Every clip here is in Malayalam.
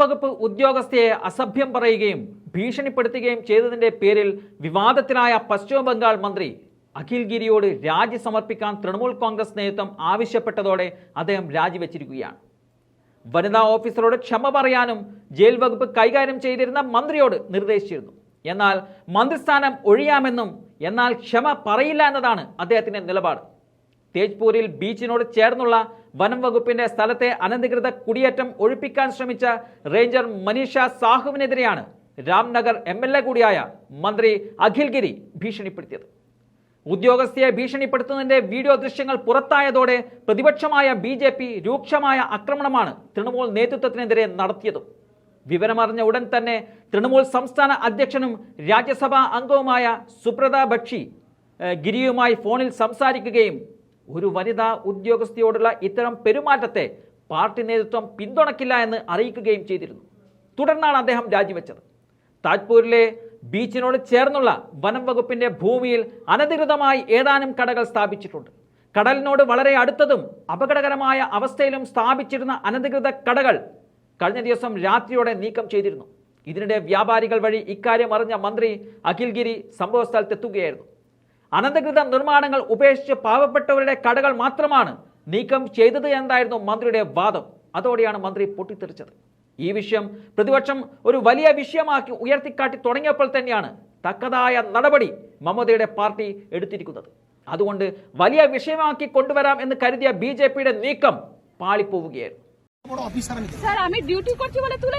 വകുപ്പ് ഉദ്യോഗസ്ഥയെ അസഭ്യം പറയുകയും ഭീഷണിപ്പെടുത്തുകയും ചെയ്തതിന്റെ പേരിൽ വിവാദത്തിലായ പശ്ചിമ ബംഗാൾ മന്ത്രി അഖിൽ ഗിരിയോട് രാജി സമർപ്പിക്കാൻ തൃണമൂൽ കോൺഗ്രസ് നേതൃത്വം ആവശ്യപ്പെട്ടതോടെ അദ്ദേഹം രാജിവെച്ചിരിക്കുകയാണ് വനിതാ ഓഫീസറോട് ക്ഷമ പറയാനും ജയിൽ വകുപ്പ് കൈകാര്യം ചെയ്തിരുന്ന മന്ത്രിയോട് നിർദ്ദേശിച്ചിരുന്നു എന്നാൽ മന്ത്രിസ്ഥാനം ഒഴിയാമെന്നും എന്നാൽ ക്ഷമ പറയില്ല എന്നതാണ് അദ്ദേഹത്തിന്റെ നിലപാട് തേജ്പൂരിൽ ബീച്ചിനോട് ചേർന്നുള്ള വനം വകുപ്പിന്റെ സ്ഥലത്തെ അനധികൃത കുടിയേറ്റം ഒഴിപ്പിക്കാൻ ശ്രമിച്ച റേഞ്ചർ മനീഷ സാഹുവിനെതിരെയാണ് രാംനഗർ എം എൽ എ കൂടിയായ മന്ത്രി അഖിൽഗിരി ഭീഷണിപ്പെടുത്തിയത് ഉദ്യോഗസ്ഥയെ ഭീഷണിപ്പെടുത്തുന്നതിന്റെ വീഡിയോ ദൃശ്യങ്ങൾ പുറത്തായതോടെ പ്രതിപക്ഷമായ ബി രൂക്ഷമായ ആക്രമണമാണ് തൃണമൂൽ നേതൃത്വത്തിനെതിരെ നടത്തിയത് വിവരമറിഞ്ഞ ഉടൻ തന്നെ തൃണമൂൽ സംസ്ഥാന അധ്യക്ഷനും രാജ്യസഭാ അംഗവുമായ സുപ്രത ബക്ഷി ഗിരിയുമായി ഫോണിൽ സംസാരിക്കുകയും ഒരു വനിതാ ഉദ്യോഗസ്ഥയോടുള്ള ഇത്തരം പെരുമാറ്റത്തെ പാർട്ടി നേതൃത്വം പിന്തുണയ്ക്കില്ല എന്ന് അറിയിക്കുകയും ചെയ്തിരുന്നു തുടർന്നാണ് അദ്ദേഹം രാജിവെച്ചത് താജ്പൂരിലെ ബീച്ചിനോട് ചേർന്നുള്ള വനം വകുപ്പിന്റെ ഭൂമിയിൽ അനധികൃതമായി ഏതാനും കടകൾ സ്ഥാപിച്ചിട്ടുണ്ട് കടലിനോട് വളരെ അടുത്തതും അപകടകരമായ അവസ്ഥയിലും സ്ഥാപിച്ചിരുന്ന അനധികൃത കടകൾ കഴിഞ്ഞ ദിവസം രാത്രിയോടെ നീക്കം ചെയ്തിരുന്നു ഇതിനിടെ വ്യാപാരികൾ വഴി ഇക്കാര്യം അറിഞ്ഞ മന്ത്രി അഖിൽഗിരി സംഭവസ്ഥലത്തെത്തുകയായിരുന്നു അനധികൃത നിർമ്മാണങ്ങൾ ഉപേക്ഷിച്ച് പാവപ്പെട്ടവരുടെ കടകൾ മാത്രമാണ് നീക്കം ചെയ്തത് എന്നായിരുന്നു മന്ത്രിയുടെ വാദം അതോടെയാണ് മന്ത്രി പൊട്ടിത്തെറിച്ചത് ഈ വിഷയം പ്രതിപക്ഷം ഒരു വലിയ വിഷയമാക്കി ഉയർത്തിക്കാട്ടി തുടങ്ങിയപ്പോൾ തന്നെയാണ് തക്കതായ നടപടി മമതയുടെ പാർട്ടി എടുത്തിരിക്കുന്നത് അതുകൊണ്ട് വലിയ വിഷയമാക്കി കൊണ്ടുവരാം എന്ന് കരുതിയ ബി ജെ പിയുടെ നീക്കം പാളിപ്പോവുകയായിരുന്നു স্যার আমি ডিউটি করছি বলে তুলে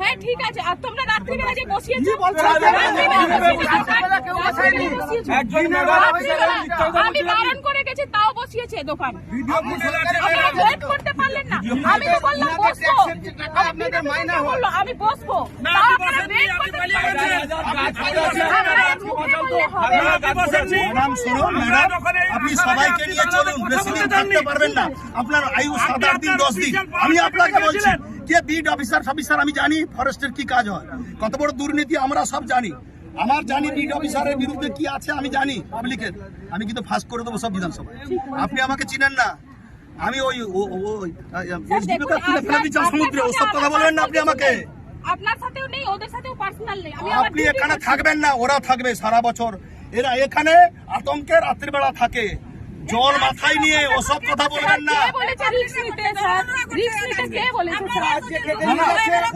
হ্যাঁ, ঠিক আছে তাও বসিয়েছে দোকান করতে পারলেন না আপনি সবাইকে নিয়ে চলুন বেশি দিন থাকতে পারবেন না আপনার আয়ু সাত আট দিন দশ দিন আমি আপনাকে বলছি কে বিড অফিসার ফিসার আমি জানি ফরেস্টের কি কাজ হয় কত বড় দুর্নীতি আমরা সব জানি আমার জানি বিড অফিসারের বিরুদ্ধে কি আছে আমি জানি পাবলিকের আমি কিন্তু ফার্স্ট করে দেবো সব বিধানসভা আপনি আমাকে চিনেন না আমি ওই সমুদ্রে সব কথা বলবেন না আপনি আমাকে আপনার আপনি এখানে থাকবেন না ওরা থাকবে সারা বছর এরা এখানে আতঙ্কের রাত্রিবেলা থাকে জল মাথায় নিয়ে ওসব কথা বলবেন না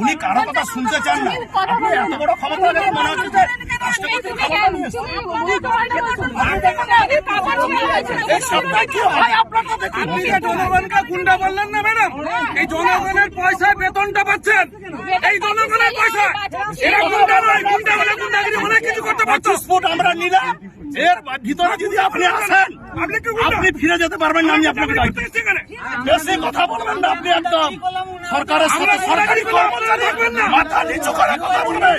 উনি কারো কথা শুনতে চান না আপনি এত বড় ক্ষমতা মনে হচ্ছে গুন্ডা বললেন না ম্যাডাম হ্যাঁ। এই জনগণের পয়সা বেতনটা পাচ্ছেন এই জনগণের পয়সা এরা গুন্ডা নয় গুন্ডা হলে গুন্ডাগিরি অনেক কিছু করতে পারছো আমরা নিলাম এর ভিতরে যদি আপনি আসেন আপনি ফিরে যেতে পারবেন না আমি আপনাকে দায়িত্ব হ্যাঁ, বেশি কথা বলবেন না আপনি একদম সরকারের সাথে সরকারি কর্মচারী মাথা নিচু করে কথা বলবেন